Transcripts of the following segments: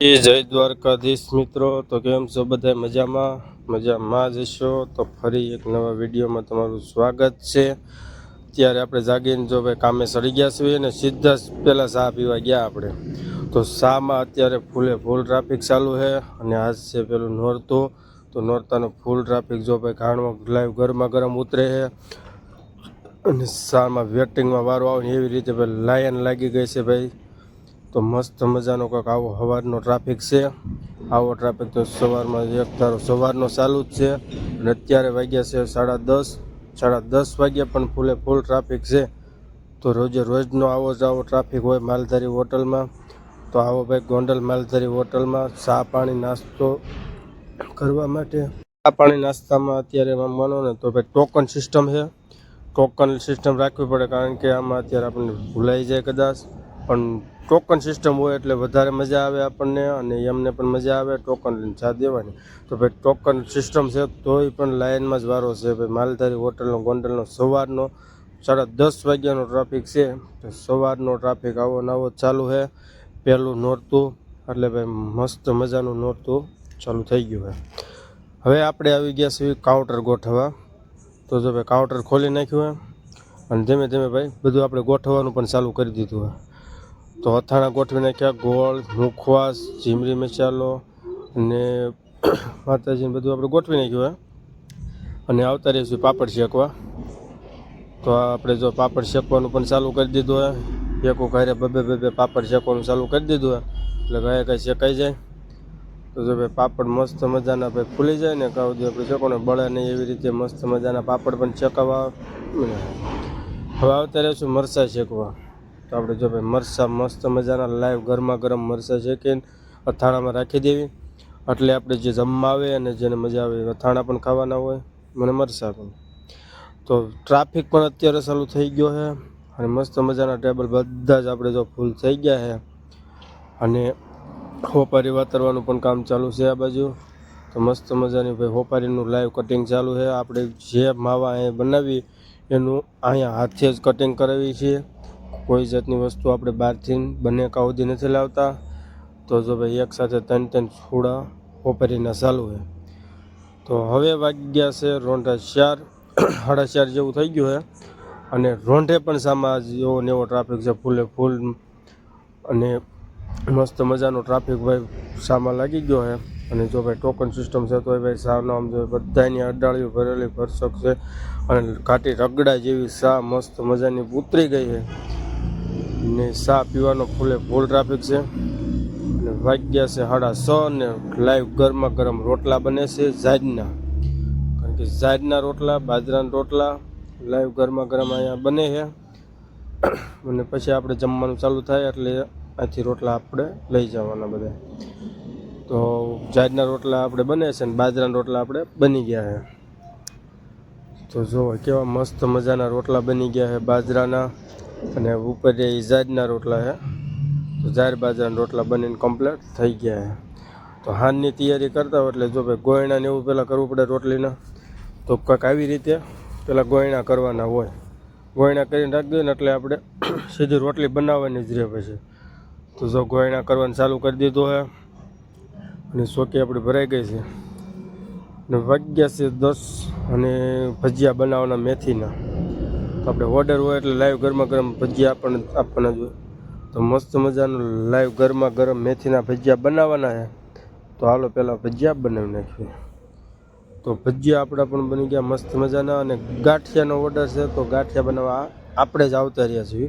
એ જય દ્વારકાધીશ મિત્રો. તો કેમ છો બધા? મજામાં? મજામાં જ હશો તો ફરી એક નવા વિડીયોમાં તમારું સ્વાગત છે. ત્યારે આપણે જાગીને જો ભાઈ કામે સડી ગયા છીએ અને સીધા પહેલાં ચા પીવા ગયા આપણે. તો શામાં અત્યારે ફૂલે ફૂલ ટ્રાફિક ચાલુ છે અને આજ છે પેલું નોરતું. તો નોરતાનું ફૂલ ટ્રાફિક જો ભાઈ ઘાણમાં લાઈવ ગરમા ગરમ ઉતરે છે. અને શામાં વેટિંગમાં વારો આવે એવી રીતે ભાઈ લાયન લાગી ગઈ છે ભાઈ. તો મસ્ત મજાનો કંઈક આવો સવારનો ટ્રાફિક છે. આવો ટ્રાફિક તો સવારમાં એક ધારો સવારનો ચાલુ જ છે. અને અત્યારે વાગ્યા છે સાડા દસ સાડા દસ વાગ્યા પણ ફૂલે ફૂલ ટ્રાફિક છે. તો રોજે રોજનો આવો જ આવો ટ્રાફિક હોય માલધારી હોટલમાં. તો આવો ભાઈ ગોંડલ માલધારી હોટલમાં ચા પાણી નાસ્તો કરવા માટે. ચા પાણી નાસ્તામાં અત્યારે એમાં માનો ને તો ભાઈ ટોકન સિસ્ટમ છે. ટોકન સિસ્ટમ રાખવી પડે કારણ કે આમાં અત્યારે આપણને ભૂલાઈ જાય કદાચ. પણ ટોકન સિસ્ટમ હોય એટલે વધારે મજા આવે આપણને અને એમને પણ મજા આવે ટોકન લઈને ચા દેવાની. તો ભાઈ ટોકન સિસ્ટમ છે તોય પણ લાઇનમાં જ વારો છે. ભાઈ માલધારી હોટલનો, ગોંડલનો, સવારનો સાડા દસ વાગ્યાનો ટ્રાફિક છે. તો સવારનો ટ્રાફિક આવો નવો ચાલુ છે. પહેલું નોરતું એટલે ભાઈ મસ્ત મજાનું નોરતું ચાલુ થઈ ગયું છે. હવે આપણે આવી ગયા છીએ કાઉન્ટર ગોઠવવા. તો જો ભાઈ કાઉન્ટર ખોલી નાખ્યું છે. અને ધીમે ધીમે ભાઈ બધું આપણે ગોઠવવાનું પણ ચાલુ કરી દીધું છે. તો અથાણા ગોઠવી નાખ્યા ગોળ મુખવાસ જીમરી મસાલો અને માતાજીને બધું આપણે ગોઠવી નાખ્યું હોય અને આવતા રહીશું પાપડ શેકવા. તો આપણે જો પાપડ શેકવાનું પણ ચાલુ કરી દીધું હોય એક ઘરે બબે બબે પાપડ શેકવાનું ચાલુ કરી દીધું હોય એટલે ગયા કાંઈ શેકાઈ જાય. તો જો ભાઈ પાપડ મસ્ત મજાના ભાઈ ફૂલી જાય ને, કાં સુધી આપણે શેકો ને બળે નહીં એવી રીતે મસ્ત મજાના પાપડ પણ શેકાવા. હવે આવતા રહીશું મરચાં શેકવા. તો આપણે જો ભાઈ મરચાં મસ્ત મજાના લાઈવ ગરમા ગરમ મરચાં શેકીને અથાણામાં રાખી દેવી. એટલે આપણે જે જમવા આવે અને જેને મજા આવે અથાણા પણ ખાવાના હોય મને મરચાં પણ. તો ટ્રાફિક પણ અત્યારે ચાલુ થઈ ગયો છે, અને મસ્ત મજાના ટેબલ બધા જ આપણે જો ફૂલ થઈ ગયા છે. અને હોપારી વાતરવાનું પણ કામ ચાલુ છે આ બાજુ. તો મસ્ત મજાની ભાઈ હોપારીનું લાઈવ કટિંગ ચાલુ છે. આપણે જે માવા અહીંયા બનાવી, એનું અહીંયા હાથે જ કટિંગ કરાવી છીએ કોઈ જાતની વસ્તુ આપણે બહારથી બને કાઉદી નથી લાવતા, તો જો ભાઈ એક સાથે ત્રણ ત્રણ છોડા હોપારીના ચાલુ છે તો હવે વાગ્યા છે રોંઢા ચાર, સાડા ચાર જેવું થઈ ગયું છે. અને રોંઢે પણ સામા જેવો ને એવો ટ્રાફિક છે, ફૂલે ફૂલ. અને મસ્ત મજાનો ટ્રાફિક ભાઈ સામા લાગી ગયો છે. અને જો ભાઈ ટોકન સિસ્ટમ છે તો ભાઈ સાનો આમ જો બધાની અડાળીઓ ભરેલી ભરસક છે. અને કાટી રગડા જેવી સા મસ્ત મજાની ઉતરી ગઈ છે. ને ચા પીવાનો ફૂલે ફૂલ ટ્રાફિક છે. અને વાગ્યા છે સાડા છ ને લાઈવ ગરમા ગરમ રોટલા બને છે જાજના. કારણ કે જાજના રોટલા, બાજરાના રોટલા લાઈવ ગરમા ગરમ અહીંયા બને છે. અને પછી આપણે જમવાનું ચાલુ થાય એટલે અહીંથી રોટલા આપણે લઈ જવાના બધા. તો જાજના રોટલા આપણે બને છે ને બાજરાના રોટલા આપણે બની ગયા છે. તો જો કેવા મસ્ત મજાના રોટલા બની ગયા છે બાજરાના. અને ઉપર એ જાજના રોટલા છે. તો જાર બાજરાના રોટલા બનીને કમ્પ્લીટ થઈ ગયા છે. તો હાનની તૈયારી કરતા હોય એટલે જો ભાઈ ગોયણા ને એવું પહેલાં કરવું પડે રોટલીના, તો કંઈક આવી રીતે પહેલાં ગોયણા કરવાના હોય. ગોયણા કરીને રાખી દઈએ ને એટલે આપણે સીધી રોટલી બનાવવાની જ રહે પછી. તો જો ગોયણા કરવાનું ચાલુ કરી દીધું હોય અને ચોકી આપણી ભરાઈ ગઈ છે. ને વાગ્યા છે દસ અને ભજીયા બનાવવાના મેથીના. આપણે ઓર્ડર હોય એટલે લાઈવ ગરમા ગરમ ભજીયા આપણને આપવાના જોઈએ તો મસ્ત મજાનું લાઈવ ગરમા ગરમ મેથીના ભજીયા બનાવવાના છે. તો હાલો પહેલાં ભજીયા બનાવી નાખીએ. તો ભજીયા આપણા પણ બની ગયા મસ્ત મજાના અને ગાંઠિયાનો ઓર્ડર છે તો ગાંઠિયા બનાવવા આપણે જ આવતા રહ્યા છીએ.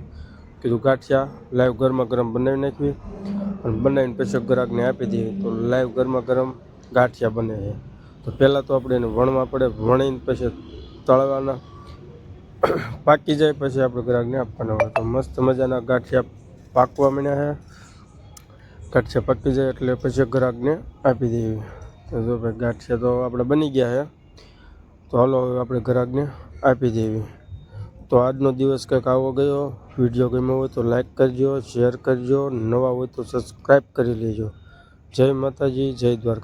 કીધું ગાંઠિયા લાઈવ ગરમા ગરમ બનાવી નાખવી અને બનાવીને પછી ગ્રાહકને આપી દઈએ. તો લાઈવ ગરમા ગરમ ગાંઠિયા બને છે. તો પહેલાં તો આપણે એને વણવા પડે, વણીને પછી તળવાના. પાકી જાય, પછી આપણે ગ્રાહકને આપવાના હોય. તો મસ્ત મજાના ગાંઠિયા પાકવા માંડ્યા છે. ગાંઠિયા પાકી જાય એટલે પછી ગ્રાહકને આપી દેવી. તો જો ભાઈ, ગાંઠિયા તો આપણે બની ગયા છે. તો હાલો હવે આપણે ગ્રાહકને આપી દેવી. તો આજનો દિવસ કંઈક આવો ગયો. વીડિયો ગમ્યો હોય તો લાઈક કરજો, શેર કરજો. નવા હોય તો સબસ્ક્રાઈબ કરી લેજો. જય માતાજી, જય દ્વારકા.